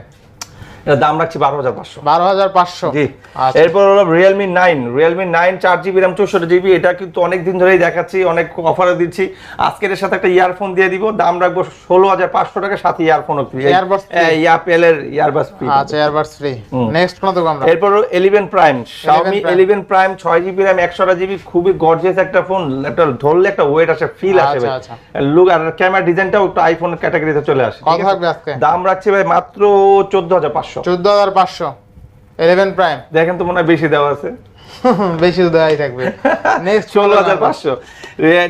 দাম রাখছি বারো হাজার পাঁচশো। বারো হাজার পাঁচশো। জি। আচ্ছা। এরপর হলো রিয়েলমি নাইন রিয়েলমি নাইন চার জিবি র্যাম চৌষট্টি জিবি এটা কিন্তু অনেক দিন ধরেই দেখাচ্ছি অনেক অফারে দিচ্ছি। আজকের সাথে একটা ইয়ারফোন দিয়ে দিব দাম রাখব ষোলো হাজার পাঁচশো টাকা সাথে ইয়ারফোনও ফ্রি free? ইয়াপেলের ইয়ারবাস ফ্রি আচ্ছা এয়ারবাডস ফ্রি নেক্সট কোন আমরা এরপর eleven prime Xiaomi. Eleven prime ছয় জিবি র্যাম একশো জিবি খুবই গর্জিয়াস একটা ফোন একটা ধরলে একটা ওয়েট আসে ফিল আসে আচ্ছা, আচ্ছা। লুক আর ক্যামেরা ডিজাইনটাও একটু আইফোন ক্যাটাগরিতে চলে আসে দাম রাখছি ভাই মাত্র চোদ্দ হাজার পাঁচশো। চোদ্দ হাজার পাঁচশো। ইলেভেন প্রাইম দেখেন তো মনে হয় বেশি দেওয়া আছে। বেশি দেওয়াই থাকবে। নেক্সট ষোলো হাজার পাঁচশো।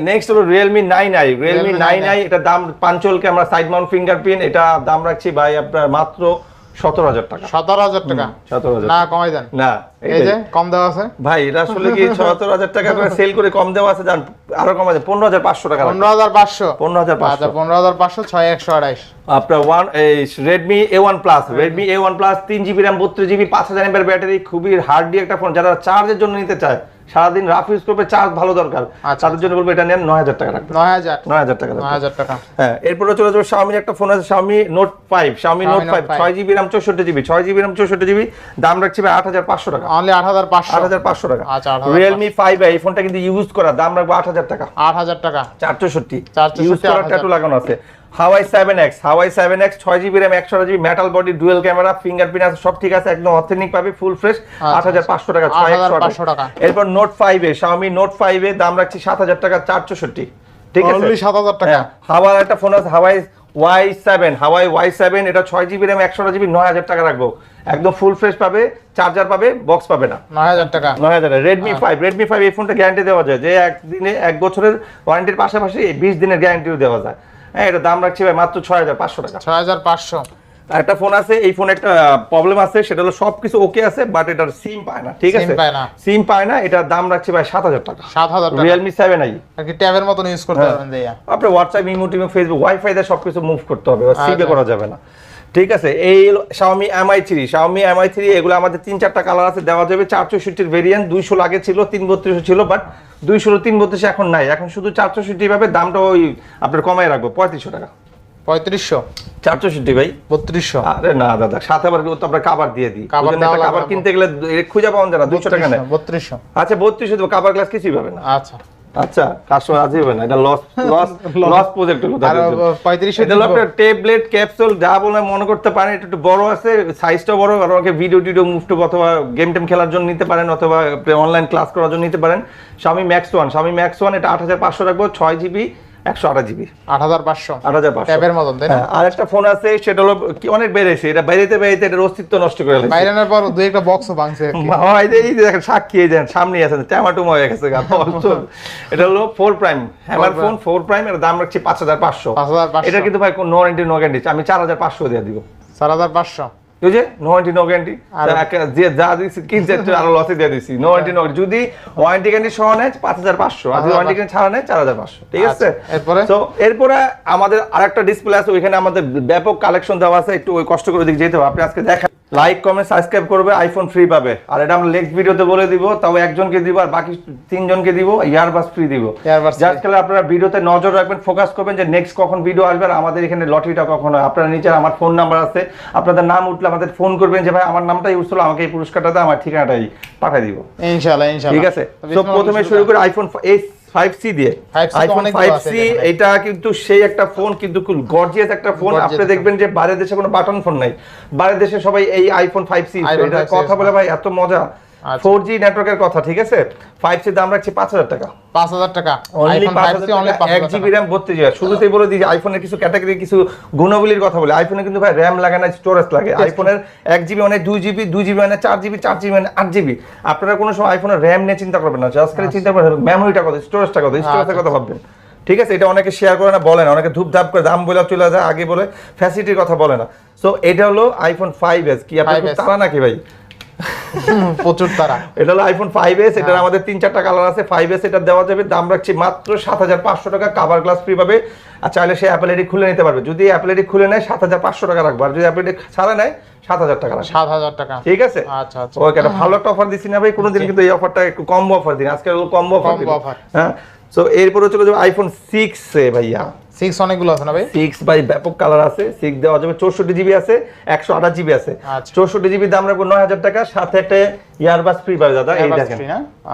নেক্সট হলো Realme nine i Realme Realme nine 9i i এটা দাম পাঞ্চলকে আমরা সাইড মাউন্ট ফিঙ্গারপ্রিন্ট এটা দাম রাখছি ভাই আপনার মাত্র সতেরো হাজার টাকা। সতেরো হাজার টাকা? সতেরো হাজার না কমাই দেন। না এই যে কম দেওয়া আছে? ভাই এটা আসলে কি সতেরো হাজার টাকা করে সেল করে কম দেওয়া আছে? জান আরও কম পনেরো হাজার পাঁচশো টাকা পনেরো হাজার পাঁচশো? পনেরো হাজার আচ্ছা পাঁচশো পনেরো হাজার পাঁচশো ছয় একশো আড়াইশ। আপনার ওয়ান এই Redmi A one plus Redmi A one plus তিন জিবি র্যাম বত্রিশ জিবি পাঁচ হাজার এমএর ব্যাটারি খুবই হার্ডলি একটা ফোন যারা চার্জের জন্য নিতে চায় সারাদিন রাফ ইউজ করবে চার্জ ভালো দরকার। আচ্ছা। তাদের জন্য বলব এটা নেন নয় হাজার টাকা রাখবেন। নয় হাজার। নয় হাজার টাকা নয় হাজার টাকা। হ্যাঁ এরপরে চলে যাব Xiaomi একটা ফোন আছে 5 Xiaomi Xiaomi Note Note 5 ছয় জিবি রাম চৌষট্টি জিবি ছয় জিবি রাম চৌষট্টি জিবি দাম রাখছি ভাই আট হাজার পাঁচশো টাকা। অনলি আট হাজার পাঁচশো। আট হাজার পাঁচশো টাকা। আচ্ছা, 8,500 রিয়েলমি ফাইভ এই ফোনটা কিন্তু ইউজ করা দাম রাখব আট হাজার টাকা। আট হাজার টাকা। চার চৌষট্টি। ইউজ করা 8,000 ট্যাটু লাগানো আছে। Huawei seven X Huawei seven X ছয় জিবি র্যাম একশো GB metal body dual camera fingerprint আছে সব ঠিক আছে একদম অথেন্টিক পাবে ফুল ফ্রেশ আট হাজার পাঁচশো টাকা ছয় একশো 8,500 টাকা। এরপর Note five A Xiaomi Note five A দাম রাখছি সাত হাজার টাকা চার চৌষট্টি ঠিক আছে? অনলি সাত হাজার টাকা। হ্যাঁ হাওয়ার একটা ফোন আছে Huawei Y seven Huawei Y seven এটা ছয় জিবি র্যাম একশো জিবি নয় হাজার টাকা রাখব। একদম ফুল ফ্রেশ পাবে চার্জার পাবে বক্স পাবে না। নয় হাজার টাকা। নয় হাজার রেডমি ফাইভ রেডমি ফাইভ এই ফোনটা গ্যারান্টি দেওয়া যায় যে একদিনে এক বছরের ওয়ারেন্টির পাশাপাশি বিশ দিনের গ্যারান্টিও দেওয়া যায়। হ্যাঁ এটা দাম রাখছি ভাই মাত্র ছয় হাজার পাঁচশো টাকা। ছয় হাজার পাঁচশো। একটা ফোন আছে এই ফোনে একটা প্রবলেম আছে সেটা হলো সবকিছু ওকে আছে বাট এটার সিম পায় না ঠিক আছে? সিম পায় না এটার দাম রাখছি ভাই সাত হাজার টাকা। সাত হাজার টাকা। রিয়েলমি সেভেন আই কি ট্যাবের মতন ইউজ করতে হ্যাঁ। পারবেন আপনি হোয়াটসঅ্যাপ ইমো টিমো ফেসবুক ওয়াইফাই দিয়ে সবকিছু মুভ করতে হবে সিভে আচ্ছা। করা যাবে না। ঠিক আছে এই Xiaomi Mi three Xiaomi Mi three এগুলো আমাদের তিন চারটা কালার আছে দেওয়া যাবে চার চৌষট্টির ভেরিয়েন্ট দুইশো আগে ছিল তিন বত্রিশও ছিল বাট দুইশো তিন বত্রিশ এখন নাই। এখন শুধু চার চৌষট্টি পাবে দামটা ওই আপনার কমাই রাখব পঁয়ত্রিশশো টাকা। পঁয়ত্রিশশো? চার চৌষট্টি ভাই। বত্রিশশো? আরে না দাদা সাথে আবার তো আমরা কাবার দিয়ে দিই। কাভার বুঝলেন, দেওয়া একটা কাবার কিনতে গেলে খুঁজে পাওয়া যায় না দুশো টাকা নেয়। বত্রিশশো আচ্ছা বত্রিশশো দেবো কাবার গ্লাস কিছুই পাবে না। আচ্ছা। আচ্ছা কাস্টমার আজই হবে না এটা লস লস লস প্রজেক্ট হলো আর তাদের জন্য। পঁয়ত্রিশশো এটা হলো ট্যাবলেট ক্যাপসুল যা বলে মনে করতে পারেন এটা একটু বড় আছে সাইজটা বড় আর ওকে ভিডিও টিডিও মুভ টুভ অথবা গেম টেম খেলার জন্য নিতে পারেন অথবা অনলাইন ক্লাস করার জন্য নিতে পারেন। স্বামী ম্যাক্স ওয়ান স্বামী ম্যাক্স ওয়ান এটা আট হাজার পাঁচশো রাখব ছয় জিবি একশো আঠাশ জিবি। আট হাজার পাঁচশো। আট হাজার পাঁচশো। ট্যাবের মতন তাই না? হ্যাঁ, আর একটা ফোন আছে সেটা হলো কি অনেক বেড়েছে। এটা বাইরেতে বাইরেতে এটার অস্তিত্ব নষ্ট করে ফেলেছে। পর দুই একটা বক্সও ভাঙছে আর এই দেখেন সাক্ষী এই দেখেন সামনে আছেন ট্যামাটো হয়ে গেছে এটা হলো four prime hammer phone four prime এর দাম রাখছি পাঁচ হাজার পাঁচশো। 5,500 এটা কিন্তু ভাই নো ওয়ারেন্টি নো গ্যারান্টি আমি চার হাজার পাঁচশো দিয়ে দিব। চার হাজার পাঁচশো। যে নো ওয়ারেন্টি নো গ্যারান্টি যে যা দিচ্ছি কিনছে আরও লসে দিয়ে দিছি। নো ওয়ারেন্টি নো যদি ওয়ারেন্টি গ্যারান্টি সহ নেয় পাঁচ হাজার পাঁচশো। আর যদি ওয়ারেন্টি গ্যারান্টি ছাড়া নেয় চার হাজার পাঁচশো। ঠিক আছে? আচ্ছা, এরপরে? তো এরপরে আমাদের আরেকটা ডিসপ্লে আছে ওইখানে আমাদের ব্যাপক কালেকশন দেওয়া আছে। একটু ওই কষ্ট করে দিকে যেতে হবে। আপনি আজকে দেখেন। লাইক কমেন্ট সাবস্ক্রাইব করবে আইফোন ফ্রি পাবে। আর এটা আমরা নেক্সট ভিডিওতে বলে দিব তাও একজনকে দিব আর বাকি তিনজনকে দিব ইয়ারবাস ফ্রি দিব। যার কারণে আপনারা ভিডিওতে নজর রাখবেন ফোকাস করবেন যে নেক্সট কখন ভিডিও আসবে আর আমাদের এখানে লটারিটা কখন হয়। আপনারা নিচে আমার ফোন নাম্বার আছে আপনাদের নাম উঠলে আমাদের ফোন করবেন যে ভাই আমার নামটা ইউজ হলো আমাকে এই পুরস্কারটা দেয় আমার ঠিকানাটাই পাঠিয়ে দিব। ইনশাআল্লাহ ইনশাআল্লাহ। ঠিক আছে? তো তো প্রথমে শুরু করে আইফোন এস ফাইভ সি দিয়ে। 5C তো আইফোন অনেকগুলো ফাইভ আছে সি এখানে। এটা কিন্তু সেই একটা ফোন কিন্তু গর্জিয়াস একটা ফোন আপনি দেখবেন যে বাইরের দেশে কোনো বাটন ফোন নাই। বাইরের দেশে সবাই এই আইফোন ফাইভ সি এটা কথা বলে ভাই এত মজা। ফোর জি নেটওয়ার্কের কথা ঠিক আছে? ফাইভ সি দাম রাখছি পাঁচ হাজার টাকা। পাঁচ হাজার টাকা। আইফোন পাঁচ ফাইভ হাজার সি অনলি টাকা পাঁচ এক জিবি র্যাম বত্রিশ জিবি আইফোনেই বলে দিই আইফোনের কিছু ক্যাটাগরি কিছু গুণাবলীর কথা বলে। আইফোনে কিন্তু ভাই র্যাম লাগে না স্টোরেজ লাগে। আইফোনের এক জিবি মানে দুই জিবি দুই জিবি মানে চার জিবি চার জিবি মানে আট জিবি আপনারা কোনো সময় আইফোনের র্যাম নিয়ে চিন্তা করবেন না। জাস্ট খালি চিন্তা করবেন মেমোরিটা কত স্টোরেজটা কত স্টোরেজের কথা ভাববেন। ঠিক আছে? এটা অনেকে শেয়ার করে না বলে না। অনেকে ধূপ ধাপ করে দাম বলে চলে যায় আগে বলে ফ্যাসিলিটির কথা বলে না। সো এটা হলো আইফোন ফাইভ এস কি আপনার 5S তারা নাকি ভাই? প্রচুর তারা। এটা হলো আইফোন ফাইভ এস এটার হ্যাঁ। আমাদের তিন চারটা কালার আছে। ফাইভ এস এটা দেওয়া যাবে দাম রাখছি মাত্র সাত হাজার পাঁচশো টাকা। কাভার গ্লাস ফ্রি পাবে। আর চাইলে সে অ্যাপেল খুলে নিতে পারবে। যদি অ্যাপেল খুলে নেয় সাত হাজার পাঁচশো টাকা রাখব। আর যদি অ্যাপেল ছাড়া নেয় সাত হাজার টাকা সাত হাজার টাকা। ঠিক আছে? আচ্ছা আচ্ছা। ওকে একটা ভালো একটা অফার দিচ্ছি না ভাই। কোনোদিন কিন্তু এই অফারটা একটু কম্বো অফার দিন। আজকে কম্বো অফার হ্যাঁ? সো এরপরে চলে যাবে আইফোন সিক্স এ ভাইয়া। সিক্স অনেকগুলো আছে না ভাই? সিক্স বাই ব্যাপক কালার আছে। সিক্স দেওয়া যাবে চৌষট্টি জিবি আছে একশো আঠাশ জিবি আছে। আচ্ছা। চৌষট্টি জিবি দাম রাখব নয় হাজার টাকা সাথে একটা ইয়ারবাস ফ্রি পাবে দাদা। এই দেখেন?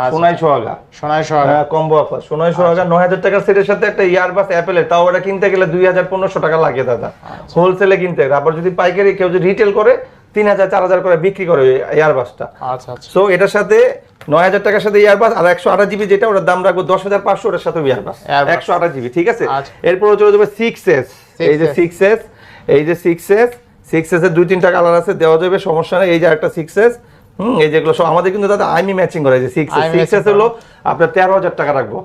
আচ্ছা। সোনাই সোহাগা। সোনাই সোহাগ। হ্যাঁ কম্বো অফার সোনাই সোহাগা নয় হাজার টাকার সেটের সাথে একটা ইয়ারবাস অ্যাপেলের তাও ওটা কিনতে গেলে দুই হাজার পনেরোশো টাকা লাগে দাদা। আচ্ছা। হোলসেলে কিনতে গেলে। আবার যদি পাইকারি কেউ যদি রিটেল করে তিন হাজার চার হাজার করে বিক্রি করে ইয়ারবাসটা আচ্ছা আচ্ছা। সো এটার সাথে নয় হাজার টাকার সাথে ইয়ারবাস আর একশো আঠাশ জিবি যেটা ওটার দাম রাখব দশ হাজার পাঁচশো ওটার সাথে ইয়ারবাস একশো আঠাশ জিবি ঠিক আছে? আচ্ছা। এরপরে চলে যাবে সিক্স এস এই যে সিক্স এস এই যে সিক্স এস সিক্স দুই তিনটা কালার আছে দেওয়া যাবে সমস্যা নেই। এই যে একটা সিক্স এস হুম এই যেগুলো সব আমাদের কিন্তু দাদা আইমি ম্যাচিং করে যে সিক্স এস সিক্স এস হলো আপনার তেরো হাজার টাকা রাখব।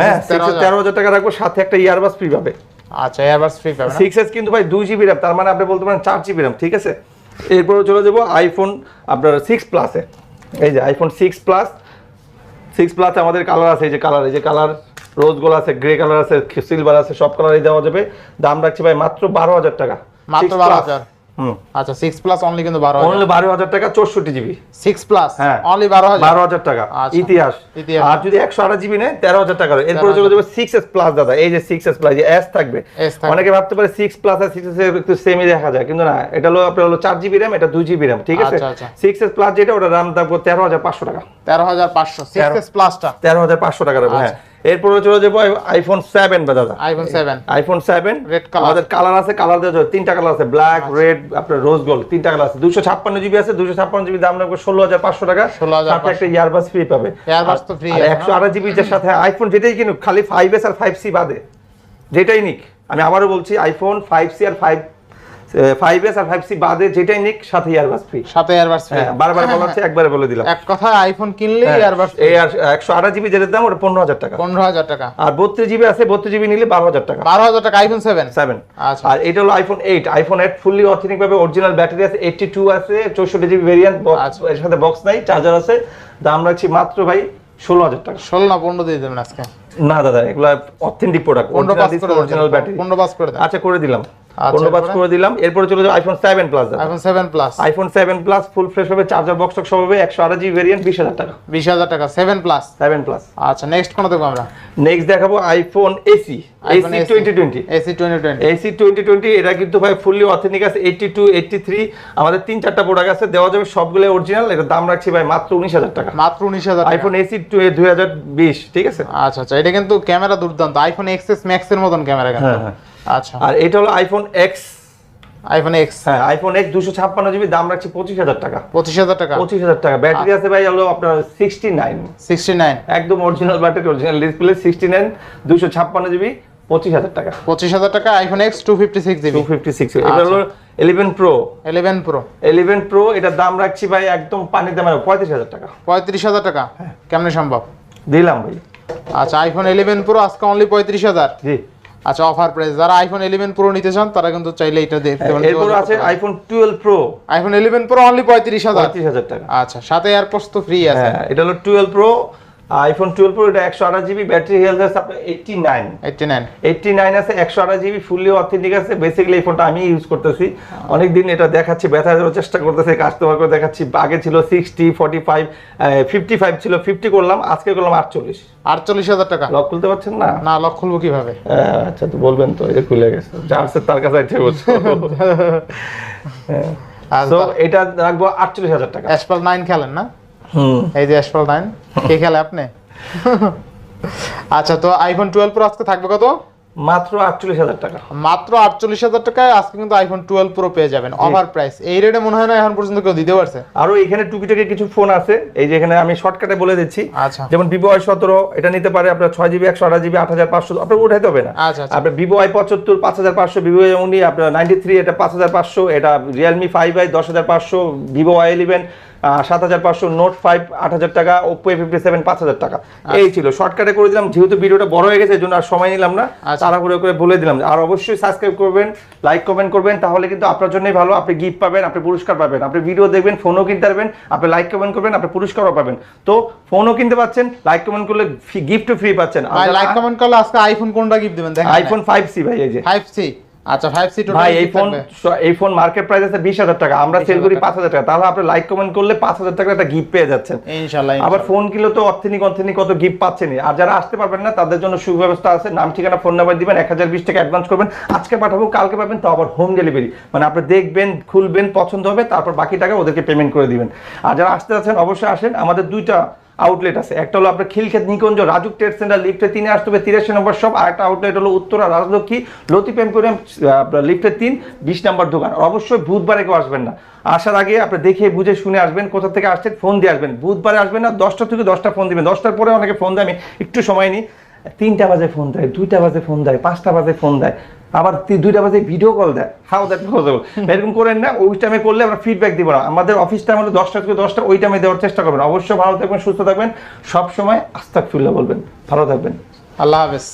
হ্যাঁ 13,000 তেরো হাজার টাকা রাখব সাথে একটা ইয়ারবাস ফ্রি পাবে। আচ্ছা এয়ারবাস ফ্রি পাবেন না? সিক্স এস কিন্তু ভাই দুই জিবি র্যাম তার মানে আপনি বলতে পারেন চার জিবি র্যাম ঠিক আছে? এরপরে চলে যাব আইফোন আপনার সিক্স প্লাসে এই যে iPhone six plus six plus আমাদের কালার আছে এই যে কালার এই যে কালার রোজ গোল আছে গ্রে কালার আছে সিলভার আছে সব কালারই দেওয়া যাবে। দাম রাখছি ভাই মাত্র বারো হাজার টাকা। মাত্র বারো হাজার। আচ্ছা সিক্স প্লাস অনলি কিন্তু বারো হাজার অনলি বারো হাজার টাকা চৌষট্টি জিবি সিক্স প্লাস হ্যাঁ। অনলি বারো হাজার বারো হাজার টাকা আচ্ছা। ইতিহাস। আর যদি একশো আঠাশ জিবি নেয় তেরো হাজার টাকা এরপরে 13,000 চলে যাবে সিক্স প্লাস দাদা এই যে সিক্স এস প্লাস এস থাকবে S থাকবে। অনেকে ভাবতে পারে সিক্স প্লাস আর সিক্স এস একটু সেমই দেখা যায় কিন্তু না এটা হলো আপনার হলো চার জিবি র্যাম এটা দুই জিবি র্যাম ঠিক আছে আচ্ছা, আচ্ছা। সিক্স এস প্লাস যেটা ওটা দাম তেরো হাজার পাঁচশো টাকা তেরো হাজার পাঁচশো সিক্স তেরো। এস প্লাসটা তেরো হাজার পাঁচশো টাকা হ্যাঁ আচ্ছা। এরপরে চলে যাব আইফোন সেভেন বা দাদা। IPhone seven iPhone seven Red color। আমাদের কালার আছে কালার দেওয়া তিনটা কালার আছে ব্ল্যাক রেড আপনার রোজ গোল্ড তিনটা কালার আছে। দুশো ছাপ্পান্ন জিবি আছে দুশো ছাপ্পান্ন জিবি দাম রাখব ষোলো হাজার পাঁচশো টাকা। 16,500 সাথে একটা ইয়ারবাস ফ্রি পাবে। Earbuds তো আছে, একশো আঠাশ জিবি সাথে আইফোন যেটাই কিনুক খালি ফাইভ এস আর ফাইভ সি বাদে। যেটাই নিক। আমি আবারও বলছি আইফোন ফাইভ সি আর ফাইভ ফাইভ এস আর ফাইভ সি বাদে যেটাই নিক সাথে ইয়ারবাস ফ্রি সাথে ফ্রি হ্যাঁ বারবার বলা হচ্ছে একবারে বলে দিলাম। এক কথায় আইফোন কিনলে এই আর একশো আঠাশ জিবি যেটার দাম ওটা পনেরো হাজার টাকা। পনেরো হাজার টাকা। আর বত্রিশ জিবি আছে বত্রিশ জিবি নিলে বারো হাজার টাকা। বারো হাজার টাকা আইফোন সেভেন সেভেন আচ্ছা। আর এটা হলো iPhone eight iPhone eight fully authentic ভাবে অরিজিনাল ব্যাটারি আছে এইটটি টু আছে চৌষট্টি জিবি ভেরিয়েন্ট আচ্ছা। এর সাথে বক্স নাই চার্জার আছে। দাম রাখছি মাত্র ভাই ষোলো হাজার টাকা। ষোলো না পনেরো দিয়ে দেবেন আজকে। না দাদা এগুলো authentic product original battery pass করে দেন। আচ্ছা করে দিলাম। আচ্ছা, করে দিলাম। এরপরে চলে যাবে iPhone seven plus iPhone seven plus iPhone seven plus full fresh হবে চার্জার বক্স সব হবে একশো আঠাশ জিবি ভেরিয়েন্ট বিশ হাজার টাকা। বিশ হাজার টাকা সেভেন প্লাস সেভেন প্লাস আচ্ছা নেক্সট কোন দেখব আমরা? নেক্সট দেখাবো iPhone SE SE AC twenty twenty SE twenty twenty SE twenty twenty এটা কিন্তু ভাই ফুললি অথেন্টিক আছে এইটটি টু এইটটি থ্রি আমাদের তিন চারটা প্রোডাক্ট আছে দেওয়া যাবে সবগুলো অরিজিনাল দাম রাখছি ভাই মাত্র উনিশ হাজার টাকা। মাত্র উনিশ হাজার আইফোন এসি দুই হাজার বিশ ঠিক আছে? আচ্ছা আচ্ছা এটা কিন্তু ক্যামেরা দুর্দান্ত আইফোন এক্সএস ম্যাক্স এর মতন ক্যামেরা কিন্তু। হ্যাঁ, হ্যাঁ। আচ্ছা। আর এটা হলো আইফোন এক্স আইফোন এক্স হ্যাঁ আইফোন এক্স দুশো ছাপ্পান্ন জিবি দাম রাখছি পঁচিশ হাজার টাকা। পঁচিশ হাজার টাকা। পঁচিশ হাজার টাকা। ব্যাটারি আছে ভাই হলো আপনার সিক্সটি নাইন সিক্সটি নাইন একদম original battery original display sixty nine দুশো ছাপ্পান্ন জিবি পঁচিশ হাজার টাকা। পঁচিশ হাজার টাকা iPhone X two fifty six two fifty six এটা হলো eleven pro eleven pro eleven pro এটার দাম রাখছি ভাই একদম পানিতে মানে পঁয়ত্রিশ হাজার টাকা। পঁয়ত্রিশ হাজার টাকা? কেমনে সম্ভব? দিলাম ভাই। আচ্ছা আইফোন ইলেভেন প্রো আজকে অনলি পঁয়ত্রিশ হাজার। জি। আচ্ছা অফার প্রাইস যারা আইফোন ইলেভেন প্রো নিতে চান তারা কিন্তু চাইলে এটা দেখতে পারেন এরপর আছে iPhone twelve pro iPhone eleven pro only পঁয়ত্রিশ হাজার। পঁয়ত্রিশ হাজার টাকা। আচ্ছা সাথে এয়ারপোর্টস তো ফ্রি আছে। হ্যাঁ এটা হলো twelve pro iPhone twelve pro এটা একশো আঠাশ জিবি ব্যাটারি হেলথ আছে আপনার eighty nine eighty nine eighty nine আছে একশো আঠাশ জিবি ফুললি অথেন্টিক আছে। বেসিক্যালি এই ফোনটা আমি ইউজ করতেছি। অনেকদিন এটা দেখাচ্ছি ব্যথা দেওয়ার চেষ্টা করতেছি কাস্টমার করে দেখাচ্ছি। আগে ছিল sixty forty five fifty five ছিল ফিফটি করলাম আজকে করলাম আটচল্লিশ। আটচল্লিশ হাজার টাকা? লক খুলতে পারছেন না? না লক খুলবো কীভাবে? আচ্ছা তো বলবেন তো এটা খুলে গেছে। আছে তার কাছে একটা বলছো আচ্ছা। তো এটা রাখব আটচল্লিশ হাজার টাকা। অ্যাসপাল নাইন খেলেন না? এই যে অ্যাসপাল নাইন কে খেলে আপনি? আচ্ছা তো আইফোন টুয়েলভ প্রো আজকে থাকবে কত? মাত্র আটচল্লিশ হাজার টাকা। মাত্র আটচল্লিশ হাজার টাকায় আজকে কিন্তু আইফোন টুয়েলভ প্রো পেয়ে যাবেন। অফার প্রাইস এই রেটে মনে হয় না এখন পর্যন্ত কেউ দিতে পারছে। আরও এখানে টুকিটাকি কিছু ফোন আছে। এই যে এখানে আমি শর্টকাটে বলে দিচ্ছি। আচ্ছা। যেমন ভিভো আই সতেরো এটা নিতে পারে আপনার ছয় জিবি একশো আঠাশ জিবি আট হাজার পাঁচশো আপনার উঠাইতে হবে না। আচ্ছা আচ্ছা। আপনার ভিভো আই পঁচাত্তর পাঁচ হাজার পাঁচশো ভিভো আই উনি আপনার নাইনটি থ্রি এটা পাঁচ হাজার পাঁচশো এটা রিয়েলমি ফাইভ আই দশ হাজার পাঁচশো ভিভো আই ইলেভেন সাত হাজার পাঁচশো নোট ফাইভ আট হাজার টাকা ওপো এ ফিফটি সেভেন পাঁচ হাজার টাকা। এই ছিল। শর্টকাটে করে দিলাম যেহেতু ভিডিওটা বড় হয়ে গেছে এই জন্য আর সময় নিলাম না। আচ্ছা। তাড়াহুড়ো করে বলে দিলাম। আর অবশ্যই সাবস্ক্রাইব করবেন লাইক কমেন্ট করবেন তাহলে কিন্তু আপনার জন্যই ভালো। আপনি গিফট পাবেন আপনি পুরস্কার পাবেন। আপনি ভিডিও দেখবেন ফোনও কিনতে পারবেন আপনি লাইক কমেন্ট করবেন আপনি পুরস্কারও পাবেন। তো ফোনও কিনতে পাচ্ছেন লাইক কমেন্ট করলে গিফটও ফ্রি পাচ্ছেন। ভাই লাইক কমেন্ট করলে আজকে আইফোন কোনটা গিফট দিবেন? দেখেন। আইফোন ফাইভ সি ভাই এই যে। ফাইভ সি আচ্ছা ভাই এই ফোন এই ফোন মার্কেট প্রাইস আছে টাকা। আমরা সেল করি পাঁচ হাজার টাকা। তাহলে আপনি লাইক কমেন্ট করলে পাঁচ হাজার টাকা একটা গিফট পেয়ে যাচ্ছেন। ইনশাল্লাহ আবার ফোন কিনলে তো অর্থেনিক অর্থেনিক কত গিফট আর যারা আসতে পারবেন না তাদের জন্য সুব্যবস্থা আছে। নাম ঠিকানা ফোন নাম্বার দিবেন এক হাজার বিশ টাকা অ্যাডভান্স করবেন। আজকে পাঠাবো কালকে পাবেন তাও আবার হোম ডেলিভারি মানে আপনি দেখবেন খুলবেন পছন্দ হবে তারপর বাকি টাকা ওদেরকে পেমেন্ট করে দিবেন। আর যারা আসতে আছেন অবশ্যই আসেন। আমাদের দুইটা আউটলেট আছে। একটা হলো আপনার খিলক্ষেত, নিকুঞ্জ, রাজুক ট্রেড সেন্টার লিফটে তিনে আসতে হবে, তিরাশি নম্বর শপ আর একটা আউটলেট হলো উত্তরা, রাজলক্ষ্মী লতি পেম্পোরিয়াম আপনার লিফটের তিন, বিশ নম্বর দোকান। অবশ্যই বুধবারে কেউ আসবেন না। আসার আগে আপনি দেখে বুঝে শুনে আসবেন কোথা থেকে আসছেন ফোন দিয়ে আসবেন। বুধবারে আসবেন না, দশটা থেকে দশটা ফোন দিবেন। দশটার পরে অনেকে ফোন দেয়, আমি একটু সময় নিই। তিনটা বাজে ফোন দেয়, দুইটা বাজে ফোন দেয়, পাঁচটা বাজে ফোন দেয়। আবার দুইটা বাজে ভিডিও কল দেয়। হাউ দ্যাট পসিবল এরকম করেন না ওই টাইমে করলে আমরা ফিডব্যাক দিব না। আমাদের অফিস টাইম হলো দশটা থেকে দশটা ওই টাইমে দেওয়ার চেষ্টা করবেন। অবশ্যই ভালো থাকবেন সুস্থ থাকবেন। সবসময় আস্তাক ফিল্লা বলবেন। ভালো থাকবেন। আল্লাহ হাফেজ।